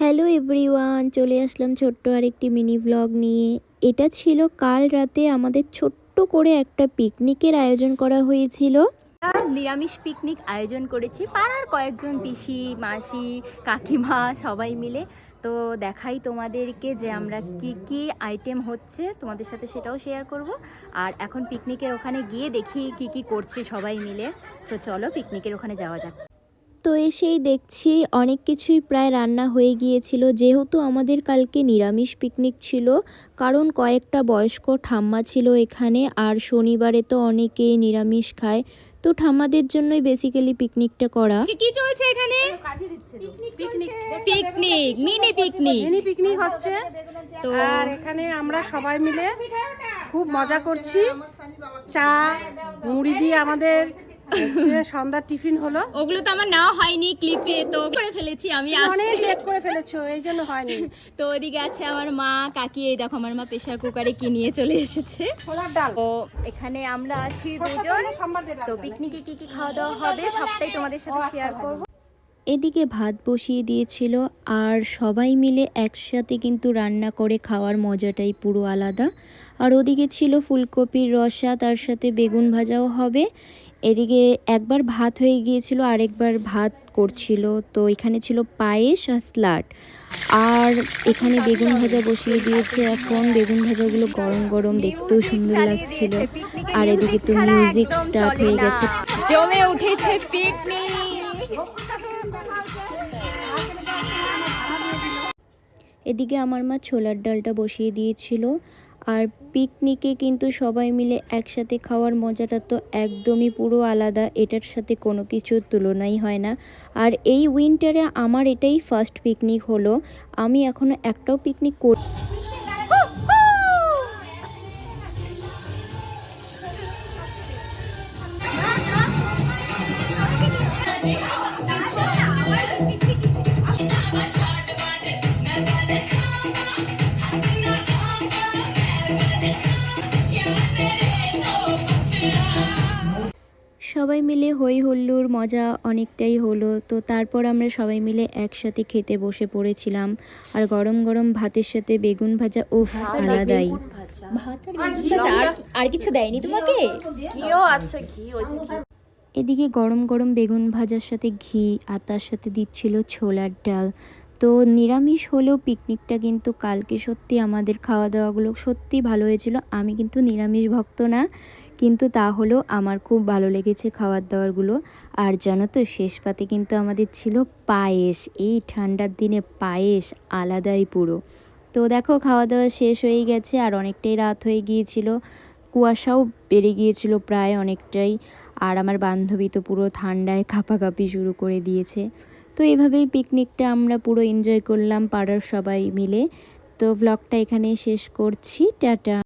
Hello everyone, চলে আসলাম ছোট্ট আরেকটি মিনি ভ্লগ নিয়ে। এটা ছিল কাল রাতে আমাদের ছোট্ট করে একটা পিকনিকের আয়োজন করা হয়েছিল। নিরামিষ পিকনিক আয়োজন করেছি পাড়ার কয়েকজন পিসি, মাসি, কাকিমা সবাই মিলে। তো দেখাই তোমাদেরকে যে আমরা কি কি আইটেম হচ্ছে, তোমাদের সাথে সেটাও শেয়ার করব। আর এখন পিকনিকের ওখানে গিয়ে দেখি কি কি করছে সবাই মিলে। তো চলো পিকনিকের ওখানে যাওয়া যাক। তো এসেই দেখছি অনেক কিছুই প্রায় রান্না হয়ে গিয়েছিল। যেহেতু আমাদের কালকে নিরামিষ পিকনিক ছিল কারণ কয়েকটা বয়স্ক ঠাম্মা ছিল এখানে আর শনিবারে তো অনেকেই নিরামিষ খায়। তো ঠাম্মাদের জন্যই বেসিক্যালি পিকনিকটা করা। কি চলছে এখানে? Picnic mini picnic. Mini picnic হচ্ছে। তো আর এখানে আমরা সবাই মিলে খুব মজা করছি। চা মুড়ি দিয়ে আমাদের সন্ধ্যার টিফিন হলো ওগুলো তো আমার নাও হয়নি ক্লিপে তো করে ফেলেছি আমি অনেক লেট করে ফেলেছো এই জন্য হয়নি। তো ওদিকে আছে আমার মা কাকি এই দেখো আমার মা প্রেশার কুকারে কি নিয়ে চলে এসেছে। ছোলার ডাল। তো এখানে আমরা আছি দুজন। তো পিকনিকে কি কি খাওয়া দাওয়া হবে সবটাই তোমাদের সাথে শেয়ার করব। এদিকে ভাত বসিয়ে দিয়েছিল আর সবাই মিলে একসাথে কিন্তু রান্না করে খাওয়ার মজাটাই পুরো আলাদা। আর ওদিকে ছিল ফুলকপির রসা তার সাথে বেগুন ভাজাও হবে। এদিকে একবার ভাত হয়ে গিয়েছিল আরেকবার ভাত করছিল। তো এখানে ছিল পায়েস আর স্লাড আর এখানে বেগুন ভাজা বসিয়ে দিয়েছে এখন। বেগুন ভাজাগুলো গরম গরম দেখতেও সুন্দর লাগছিল। আর এদিকে তো মিউজিক স্টার্ট হয়ে গেছে। জমে উঠেছে পিকনিক। এদিকে আমার মা ছোলার ডালটা বসিয়ে দিয়েছিল। আর পিকনিকে কিন্তু সবাই মিলে একসাথে খাওয়ার মজাটা তো একদমই পুরো আলাদা, এটার সাথে কোনো কিছুর তুলনাই হয় না। আর এই উইন্টারে আমার এটাই ফার্স্ট পিকনিক হলো। আমি এখনও একটাও পিকনিক কর সবাই মিলে হই হুল্লোড় মজা অনেকটাই হলো। তো তারপর আমরা সবাই মিলে একসাথে খেতে বসে পড়েছিলাম। আর গরম গরম ভাতের সাথে বেগুন ভাজা উফ আলাদাই। আর কিছু দেয়নি তোমাকে? আছে ঘি ওই যে ঘি। এদিকে গরম গরম বেগুন ভাজার সাথে ঘি আর তার সাথে দিচ্ছিল ছোলার ডাল। তো নিরামিষ হলেও পিকনিকটা কিন্তু কালকে সত্যি আমাদের খাওয়া দাওয়াগুলো সত্যি ভালো হয়েছিল। আমি কিন্তু নিরামিষ ভক্ত না। কিন্তু তা হলেও আমার খুব ভালো লেগেছে খাবার দাবারগুলো আর জানো তো, শেষ পাতে কিন্তু আমাদের ছিল পায়েস। এই ঠান্ডার দিনে পায়েস আলাদাই পুরো। তো দেখো, খাওয়া দাওয়া শেষ হয়ে গেছে আর অনেকটাই রাত হয়ে গিয়েছিল। কুয়াশাও বেড়ে গিয়েছিল প্রায় অনেকটাই। আর আমার বান্ধবী তো পুরো ঠান্ডায় কাঁপাকাঁপি শুরু করে দিয়েছে। তো এভাবেই পিকনিকটা আমরা পুরো এনজয় করলাম পাড়ার সবাই মিলে। তো ভ্লগটা এখানেই শেষ করছি, টাটা।